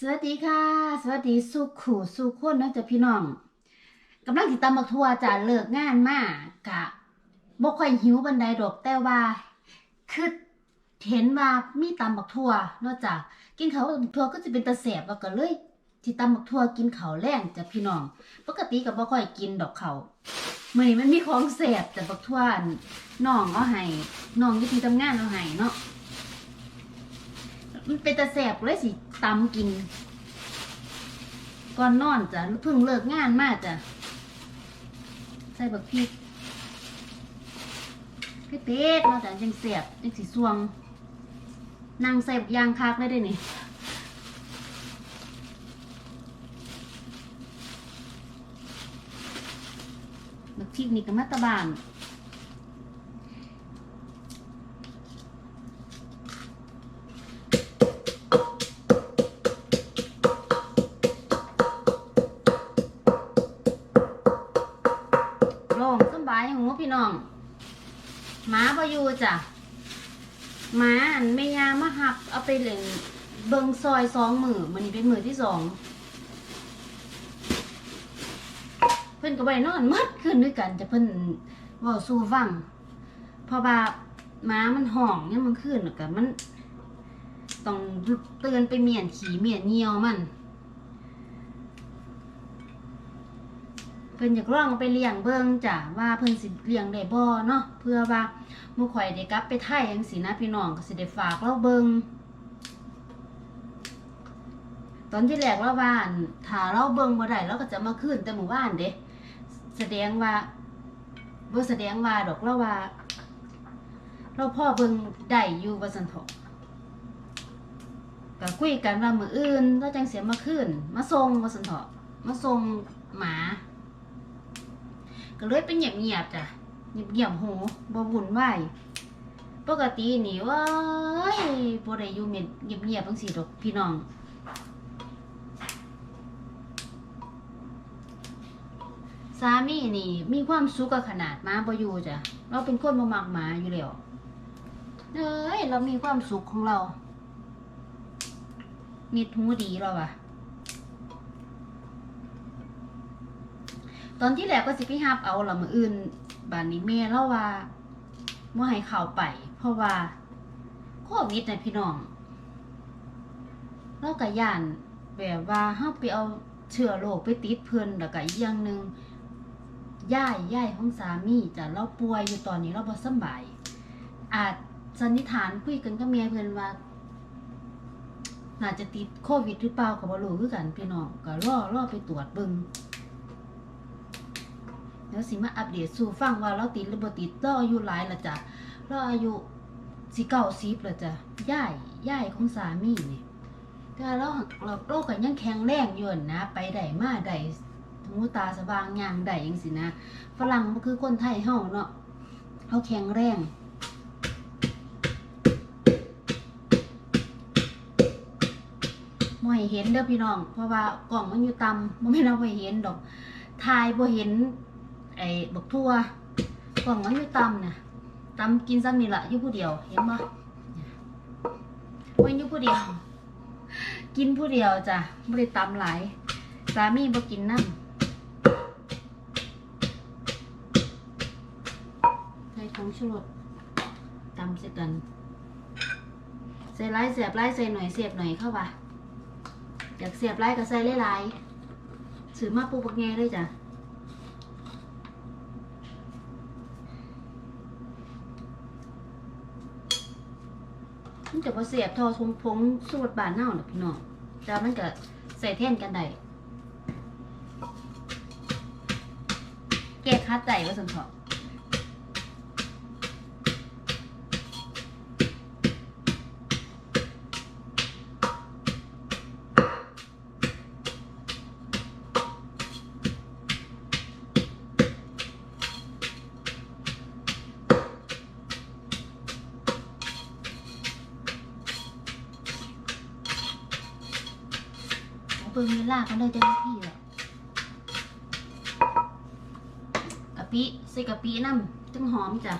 สวัสดีค่ะ สวัสดีสุขขู่สุขคนนะจ๊ะพี่น้องกำลังติดตามบักทัวจะเลิกงานมากกะบ่ค่อยหิวบันไดดอกแต่ว่าคือเห็นว่ามีตำบักทัวนอกจากกินเขาบกทัวก็จะเป็นตะแสบแล้วก็เลยที่ตำบักทัวกินเขาวแรงจ้ะพี่น้อง ปกติก็บ่ค่อยกินดอกเขาวมื้อนี้มันมีของแสบแต่บักทัวนน้องเอาให้น้องอยู่ที่ทำงานเอาให้เนาะ มันเป็นตะแสบเลยสิตำกิน ก่อนนอนจ้ะเพิ่งเลิกงานมาจ้ะ ใส่บักพริกเผ็ดๆเนาะจ้ะจังเสียบจังสีสวง นางใส่บักยางคักได้ด้วยนี่บักพริกนี่ก็มาตะบาน พี่น้องหมาบอยู่จ้ะหมาอันไม่ยามาหับ เอาไปเล่นเบิงซอยสองมือมันนี่เป็นมือที่สองเพิ่อนก็ไปนอนมัดขึ้นด้วยกันจะเพิ่อนว่าสู้ฟังพราะว่าหมามันห่องเนี่ยมันขึ้นแล้วก็มัน ต้องเตือนไปเมียนขี่เมียนเหี่ยวมัน เพิ่นอยากลองไปเลี้ยงเบิ่งจ้ะว่าเพิ่นสิเลี้ยงได้บ่เนาะเพื่อว่าหมู่ข่อยได้กลับไปไทยจังซี่นะพี่น้องก็สิได้ฝากเราเบิ่งตอนที่แรกเราว่านถ้าเราเบิ่งบ่ได้เราก็จะมาคืนแต่หมู่บ้านเด้แสดงว่าบ่แสดงว่าดอกเราว่า เราพ่อเบิ่งได้อยู่ว่าซั่นเถาะก็คุยกันว่ามื้ออื่นเราจังเสิมาคืนมาส่งว่าซั่นเถาะมาส่งหมา ก็เลยเป็นเงียบๆจ้ะเงียบๆหูบวุ่นวายปกตินี่เว้ยบ่ได้อยู่เม็ดเงียบๆจังซี่ดอกพี่น้องสามีนี่มีความสุขกับขนาดหมาบ่อยู่จ้ะเราเป็นคนบ่มักหมาอยู่แล้วเอ้ยเรามีความสุขของเรามีหูดีเราอะ ตอนที่แรกก็สิไปฮับเอาละมืออื่นบานนี้แม่เล่าว่าว่าให้เข้าไป เพราะว่าโควิดนะพี่น้องเราก็ย่านแบบว่าเฮาไปเอาเชื้อโรคไปติดเพิ่นแล้วก็อีกอย่างหนึ่งย่ายย่ายของสามีจ้ะเราป่วยอยู่ตอนนี้เราบ่สบาย อาจสันนิษฐานคุยกันกับเมียเพิ่นว่าน่าจะติดโควิดหรือเปล่าก็บ่รู้คือกันพี่น้องก็รอรอไปตรวจเบิ่ง เดี๋ยวสิมาอัปเดตสู่ฟังว่าเราติดหรือบ่ติดเราอายุหลายละจ้ะเราอายุสิเก้าสิบละจ้ะย่ายย่ายของสามีนี่แต่เราเราเราก็ยังแข็งแรงอยู่นะ ไปได้มาได้หูตาสว่างยางได้จังสินะ ฝรั่งบ่คือคนไทยเฮาเนาะเฮาแข็งแรงบ่ให้เห็นเด้อพี่น้อง เพราะว่ากล่องมันอยู่ต่ำบ่แม่นเอาไปเห็นดอกถ่ายบ่เห็น ไอ้บักทั่วกล่องมันอยู่ตำเนี่ยตำกินซ้ำนี่ละอยู่ผู้เดียว เห็นบ่วันอยู่ผู้เดียว กินผู้เดียวจ้ะไม่ได้ตำหลายสามีบ่กินน้ำใส่ของชูรสตำใส่กันใส่ไล่เสียบไล่ใส่หน่อยเสียบหน่อยเข้าไปอยากเสียบไล่ก็ใส่หลายๆซื้อมาปูปักแง่เลยจ้ะ มันจะบ่เสียบทอทงพงสูตรบานเน่าน่ะพี่น้องแต่มันก็ใส่แท่นกันได้แก้คัดใจว่าสันเถอะ เอาเวลากันเลยเจ้าหน้าที่แล้วกะปิใส่กะปิน้ำจังหอมจ้ะ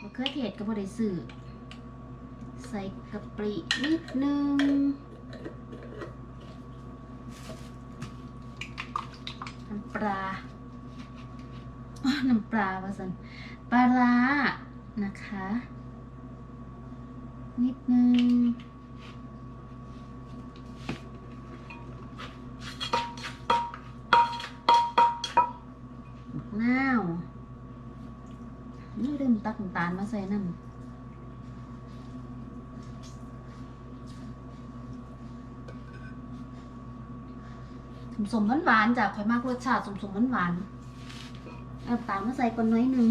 มะเขือเทศก็บ่ได้ซื้อใส่กะปินิดนึงน้ำปลาอ้อน้ำปลาวะสันปลาร้านะคะ นิดนึงาน้ำตาลมาใส่น้ำสมๆหวานๆจ้ะข่อยมากรสชาติสมๆหวานๆเอานตามมาใส่ก่อนน้อยหนึง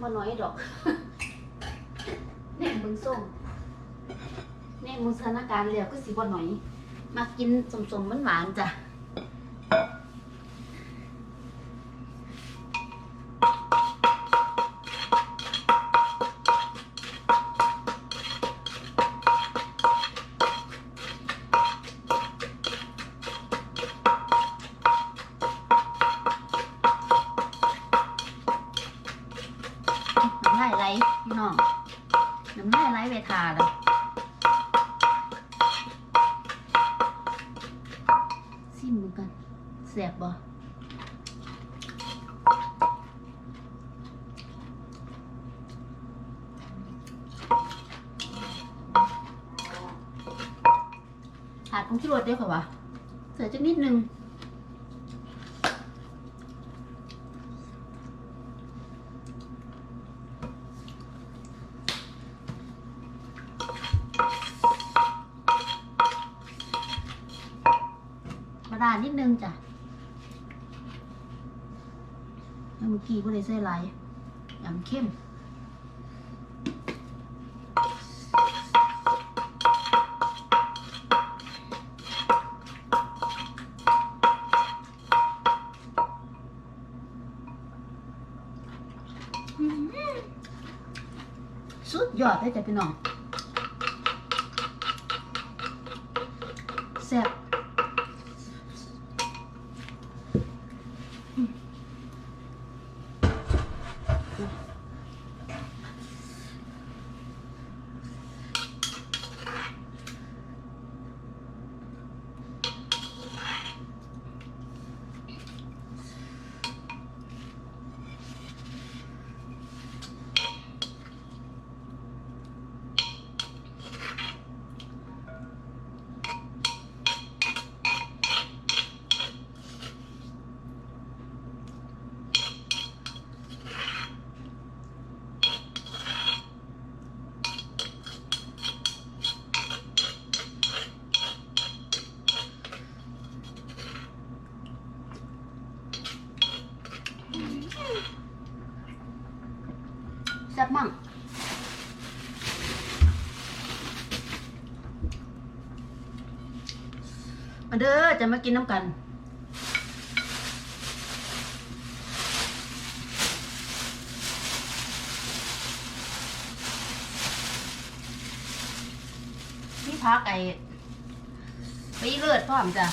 บ่น้อยดอก แน่มึงส้มแน่มึงสถานการณ์แล้วก็สิบ่น้อย มากินสมๆหวานจ้ะ น้ำลายไหลพี่น้องน้ำลายไหลไปทาเลยซิมมือกันแสบบ่ขาดผงชูรสเดียวค่ะวะใส่จักนิดนึง มา ดานิดนึงจ้ะเมื่อกี้ก็เลยใส่ไลายยำเข้มสุดยอดเลยจ้ะพี่น้องแซ่บ แซ่บมั่ง มาเด้อจะมากินน้ำกันนี่พักไอ้ไปเลือดพร้อมจ้ะ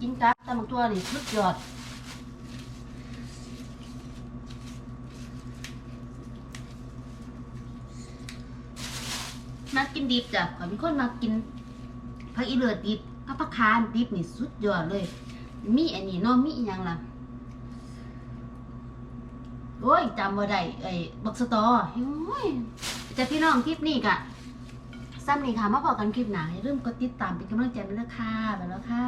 กินกับตำบักตัวนี่สุดยอดมากินดิบจ้ะขอเป็นคนมากินผักอีเลือดดิบ ผักผักคานดิบนี่สุดยอดเลย มีอันนี้เนาะมีอีหยังล่ะโอ้ยจำบ่ได้ไอ้บักสตอโอ้ยจะพี่น้องคลิปนี้กะซ้ำนี่ค่ะมาพอกันคลิปหนาอย่าลืมกดติดตามเป็นกำลังใจไปเลยค่ะไปแล้วค่ะ